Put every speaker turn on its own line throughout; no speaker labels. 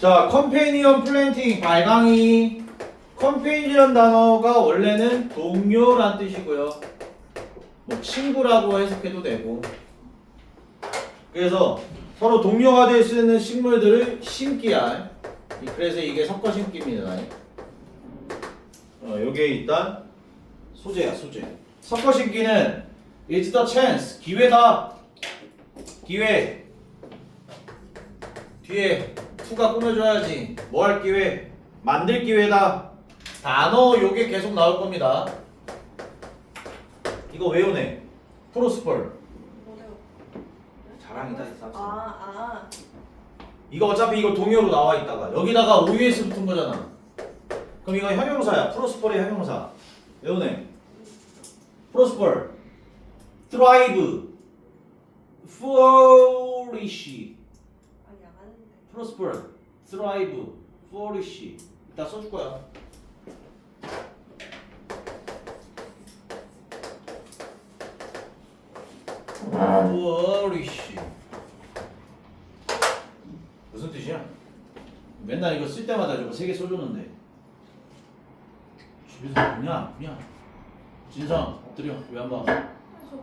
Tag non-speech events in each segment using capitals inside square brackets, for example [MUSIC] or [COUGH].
자, 컴페니언 플랜팅 발광이 컴페니언 단어가 원래는 동료란 뜻이고요. 뭐 친구라고 해석해도 되고. 그래서 서로 동료가 될 수 있는 식물들을 심기 할. 이- 그래서 이게 섞어 심기입니다. 어, 요게 일단 소재야, 소재. 섞어 심기는 it's the chance, 기회다. 기회. 뒤에 투가 꾸며줘야지. 뭐 할 기회? 만들 기회다. 단어 요게 계속 나올 겁니다. 이거 외우네. 프로스펄.
뭐래요?
자랑이다 이.
아, 아.
이거 어차피 이거 동요로 나와 있다가 여기다가 OUS 붙은 거잖아. 그럼 이거 형용사야. 프로스펄의 형용사. 외우네. 프로스펄.
안 하는데.
Prosper, thrive, flourish. 이따 써줄 거야. flourish. 무슨 뜻이야? 맨날 이거 쓸 때마다 저거 세개 써줬는데. 집에서 뭐냐, 뭐냐. 진성 엎드려 왜 안 봐?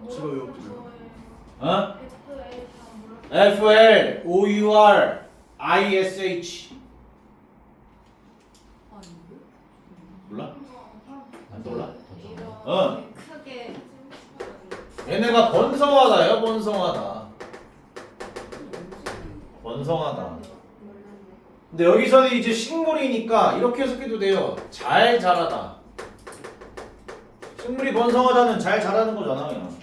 제가 왜 엎드려요?
어? F L O U R I S H 몰라? 안 떠올라? 어.
크게
얘네가 번성하다요, 번성하다. 번성하다. 근데 여기서는 이제 식물이니까 이렇게 해석해도 돼요. 잘 자라다. 식물이 번성하다는 잘 자라는 거잖아, 그냥.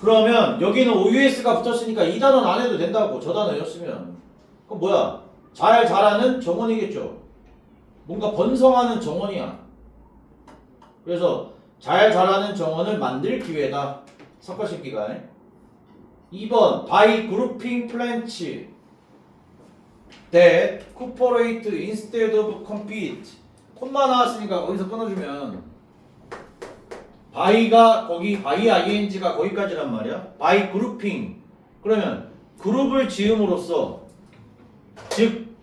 그러면 여기는 OUS가 붙었으니까 이 단어는 안 해도 된다고, 저 단어였으면. 그럼 뭐야? 잘 자라는 정원이겠죠. 뭔가 번성하는 정원이야. 그래서 잘 자라는 정원을 만들 기회다. 심기가. 2번 by grouping plants that cooperate instead of compete. 콤마 나왔으니까 거기서 끊어주면 by가 거기 by ing가 거기까지란 말이야. by grouping. 그러면 그룹을 지음으로써 즉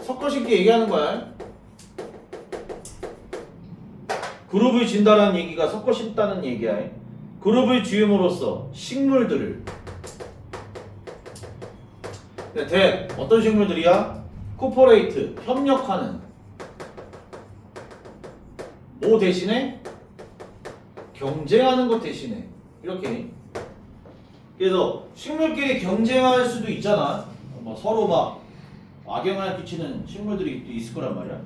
섞어 심기 얘기하는 거야. 그룹을 진다라는 얘기가 섞어 심다는 얘기야. 그룹을 지음으로써 식물들을 네, 대 어떤 식물들이야? 코퍼레이트 협력하는 뭐 대신에 경쟁하는 것 대신에 이렇게 그래서 식물끼리 경쟁할 수도 있잖아. 뭐 서로 막 악영향을 끼치는 식물들이 또 있을 거란 말이야.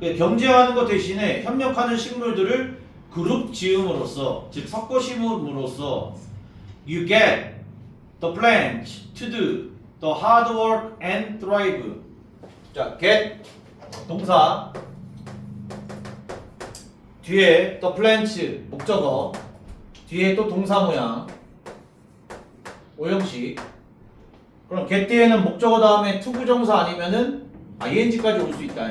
그 경쟁하는 것 대신에 협력하는 식물들을 그룹 지음으로써 즉 섞어 심음으로써 you get the plant to do the hard work and thrive. 자, get 동사 뒤에 the plant 목적어 뒤에 또 동사 모양 오형식 그럼 get 뒤에는 목적어 다음에 부정사 아니면은 ing까지 올 수 있다.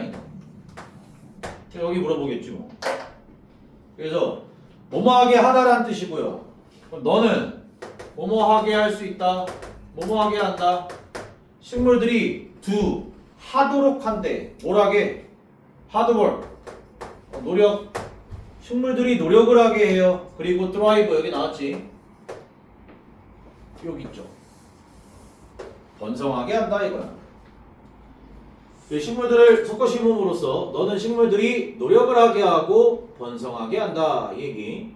여기 물어보겠지 뭐. 그래서 뭐뭐하게 하다라는 뜻이고요. 그럼 너는 뭐뭐하게 할 수 있다. 뭐뭐하게 한다. 식물들이 do 하도록 한대. 뭘하게? 하드워크. 어, 노력. 식물들이 노력을 하게 해요. 그리고 thrive 여기 나왔지. 여기 있죠. 번성하게 한다 이거야. 이 식물들을 섞어 심음으로써 너는 식물들이 노력을 하게 하고 번성하게 한다 이 얘기.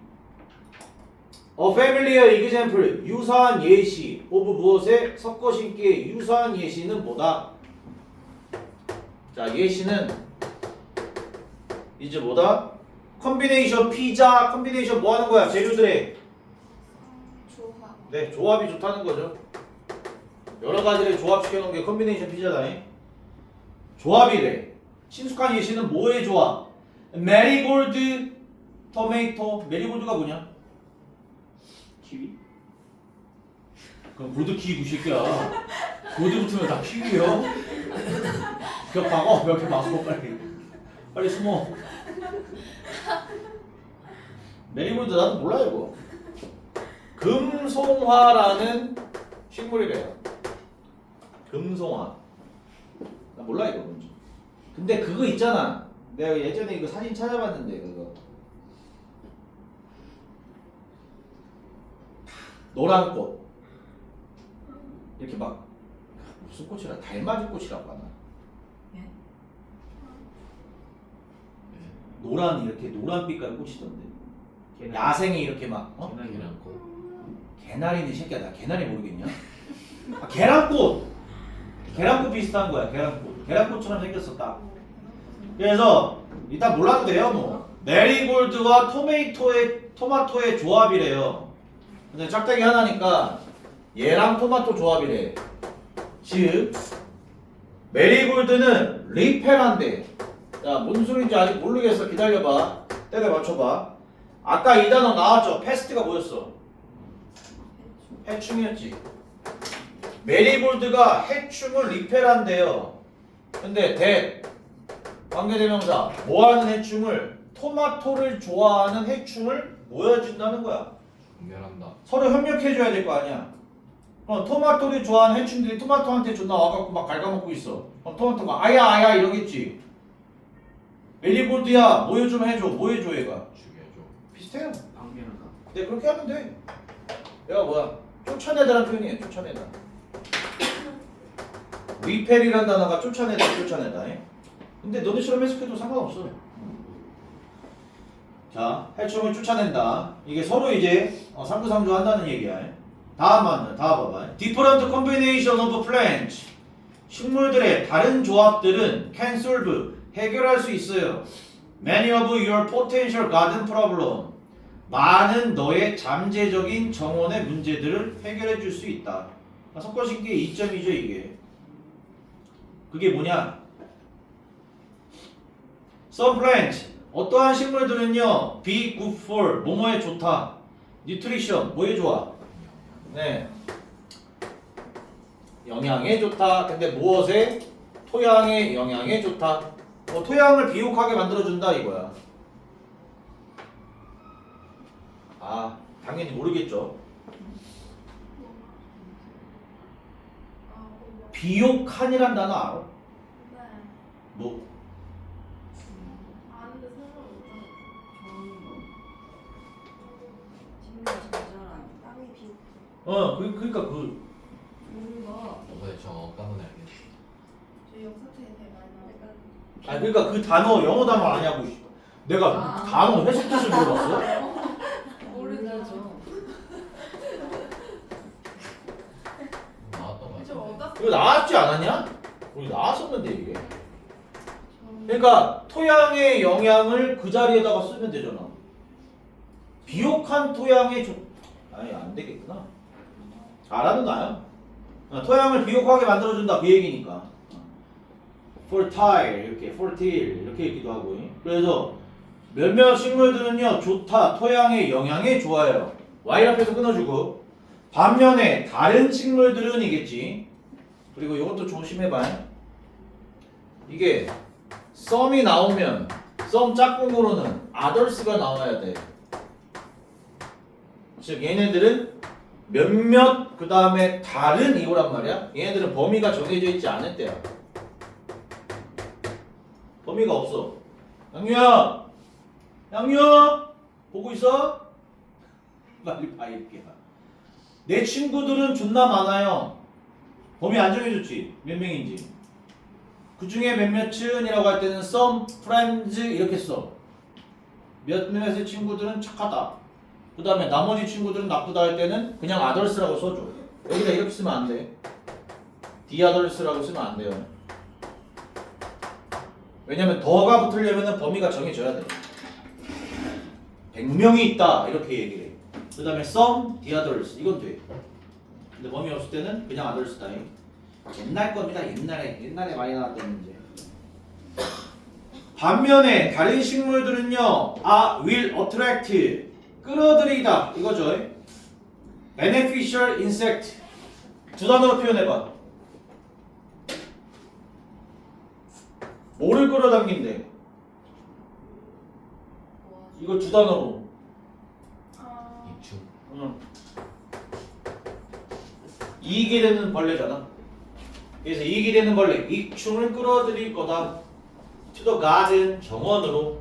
A familiar example 유사한 예시 of 무엇에 섞어 심기의 유사한 예시는 뭐다? 자 예시는 이제 뭐다? 컨비네이션 피자 컨비네이션 뭐 하는 거야? 재료들의
조화
네 조합이 좋다는 거죠. 여러 가지를 조합시켜 놓은 게 컨비네이션 피자다. 조합이래. 친숙한 예시는 뭐의 조합? 메리골드 토메이토. 메리골드가 뭐냐? 키위? 그럼 골드 키위 무실게야. 골드 붙으면 다 키위요. 몇 박어 몇개 박어 빨리. 빨리 숨어. 메리골드 나도 몰라 이거. 금송화라는 식물이래요. 금송화. 나 몰라 이거 뭔지. 근데 그거 있잖아. 내가 예전에 이거 사진 찾아봤는데 그거 노란 꽃 이렇게 막 무슨 꽃이라 달맞이 꽃이라고 하나?
예?
노란 이렇게 노란 빛깔 꽃이던데 야생에 이렇게 막 어? 개나리는 이 새끼야 나 개나리 모르겠냐? 아, 계란꽃 계란꽃 비슷한 거야 계란꽃 계란꽃처럼 생겼어 딱 그래서 일단 몰라도 돼요 뭐. 메리골드와 토메이토의 토마토의 조합이래요. 근데 짝대기 하나니까 얘랑 토마토 조합이래. 즉 메리골드는 리페란데 야 뭔 소린지 아직 모르겠어. 기다려봐. 때려 맞춰봐. 아까 이 단어 나왔죠? 패스트가 뭐였어? 해충이었지 메리골드가 해충을 리페란데요. 근데 대 관계대명사 뭐하는 해충을 토마토를 좋아하는 해충을 모여준다는 거야.
분멸한다.
서로 협력해줘야 될 거 아니야. 그럼 토마토를 좋아하는 해충들이 토마토한테 존나 와갖고 막 갉아먹고 있어. 그럼 토마토가 아야 아야 이러겠지. 메리골드야 모여 좀 해줘 뭐 해줘 얘가.
죽여줘.
비슷해요.
방면을가?
네 그렇게 하면 돼. 얘가 뭐야? 쫓아내다라는 표현이에요 쫓아내다 리펠이라는 단어가 쫓아내다 쫓아내다 예? 근데 너네처럼 해석해도 상관없어 자 해충을 쫓아낸다 이게 서로 이제 어, 상부상조 한다는 얘기야 예? 다음 봐봐 Different combination of plants 식물들의 다른 조합들은 can solve 해결할 수 있어요 Many of your potential garden problem 많은 너의 잠재적인 정원의 문제들을 해결해 줄 수 있다. 섞어신기의 이점이죠 이게. 그게 뭐냐? Some 어떠한 식물들은요 be good for 뭐뭐에 좋다. nutrition 뭐에 좋아? 네. 영양에 좋다. 근데 무엇에? 토양의 영양에 좋다. 뭐 토양을 비옥하게 만들어준다 이거야. 아 당연히 모르겠죠.
아, 뭐.
비옥한이란 단어 알아?
네.
뭐
아는데 설명 못하는.
거 식물이 자잘한 땅이 비옥
어, 그, 그러니까 그
이번에 저 까만에 알겠네
저 영사책에 되게 많이 나와요.
약간
아 그러니까 그 단어 영어 단어 아냐고 씨. 내가
아.
단어 회색 뜻을 물어봤어?
모르죠.
나왔던 거
저
같은데
어디다
이거 나왔지 않았냐? 우리 나왔었는데 이게. 그러니까 토양의 영양을 그 자리에다가 쓰면 되잖아. 비옥한 토양의 조... 아니 안 되겠구나. 알아도 나요. 어, 토양을 비옥하게 만들어준다 그 얘기니까. fertile 이렇게 fertile 이렇게 읽기도 하고. 그래서 몇몇 식물들은요 좋다 토양의 영양에 좋아요. y 앞에서 끊어주고 반면에 다른 식물들은 이겠지. 그리고 이것도 조심해봐. 이게 썸이 나오면 썸 짝꿍으로는 others가 나와야 돼. 즉 얘네들은 몇몇 그 다음에 다른 이거란 말이야. 얘네들은 범위가 정해져 있지 않을 때야. 범위가 없어. 양유야, 양유야, 보고 있어? [LAUGHS] 빨리 봐 이렇게 봐. 내 친구들은 존나 많아요. 범위 안 정해졌지? 몇 명인지. 그 중에 몇몇은이라고 할 때는 some friends 이렇게 써. 몇몇의 친구들은 착하다. 그 다음에 나머지 친구들은 나쁘다 할 때는 그냥 others라고 써줘. 여기다 이렇게 쓰면 안 돼. the others라고 쓰면 안 돼요. 왜냐면 더가 붙으려면 범위가 정해져야 돼. 100명이 있다 이렇게 얘기해. 그 다음에 some, the others 이건 돼. 근데 범위 없을 때는 그냥 others다. 옛날 겁니다. 옛날에 옛날에 많이 나왔던 문제. 반면에 다른 식물들은요, 아 will attract 끌어들이다 이거죠. beneficial insect 두 단어로 표현해봐. 뭐를 끌어당긴대? 이거 두 단어로.
아,
이축
응. 이익이 되는 벌레잖아. 그래서 이익이 되는 걸로 익충을 끌어들일 거다. the garden 정원으로.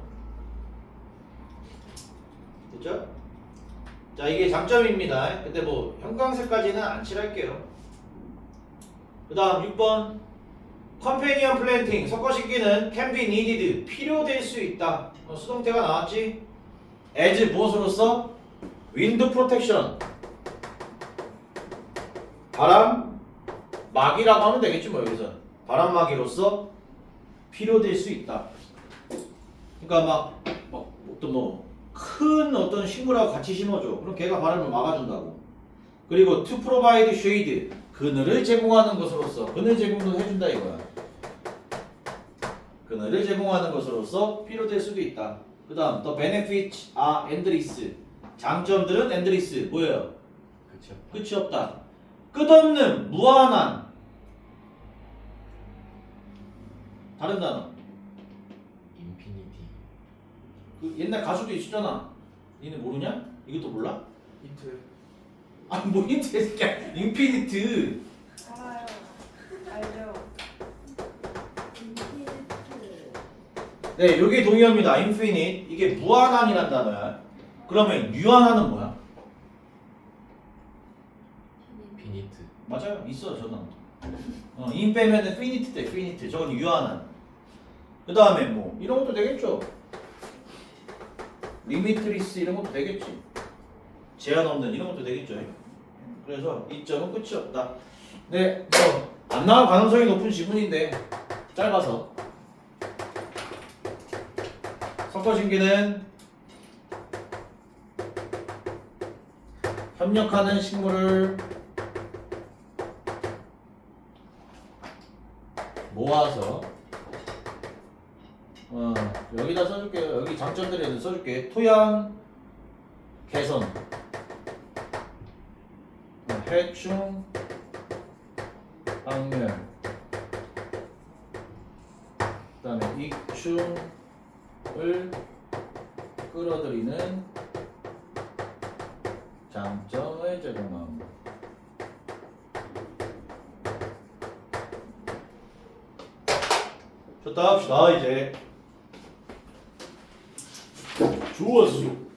됐죠? 자 이게 장점입니다. 근데 뭐 형광색까지는 안 칠할게요. 그 다음 6번 컴패니언 플랜팅 섞어 심기는 can be needed 필요될 수 있다. 어, 수동태가 나왔지? as 무엇으로서? wind protection 바람 막이라고 하면 되겠지 뭐 여기서 바람 막이로서 필요될 수 있다. 그러니까 막, 막 어떤 뭐 큰 어떤 식물하고 같이 심어줘. 그럼 걔가 바람을 막아준다고. 그리고 to provide shade 그늘을 제공하는 것으로서 그늘 제공도 해준다 이거야. 그늘을 제공하는 것으로서 필요될 수도 있다. 그 다음 the benefits are endless 장점들은 endless 뭐예요? 끝이 없다. 끝없는 무한한 다른 단어.
인피니티.
그 옛날 가수도 있었잖아. 니네 모르냐? 이것도 몰라?
힌트
아니 뭐 힌트 새끼야. 인피니트.
알아요. 알죠. 인피니트.
네, 여기 동의합니다. 인피니트. 이게 무한한이란 단어야. 그러면 유한한은 뭐야?
피니트.
맞아요. 있어 저는. 어, 인 빼면은 피니트 돼. 피니트. 저건 유한한. 그 다음에 뭐 이런 것도 되겠죠. 리미트리스 이런 것도 되겠지. 제한 없는 이런 것도 되겠죠. 그래서 이 점은 끝이 없다. 네, 뭐안 나올 가능성이 높은 지문인데 짧아서 섞어신기는 협력하는 식물을 모아서 어, 여기다 써줄게요. 여기 장점들을 써줄게. 토양 개선, 어, 해충 박멸, 그다음에 익충을 끌어들이는 장점을 제공함. 좋다 합시다 이제. 좋았어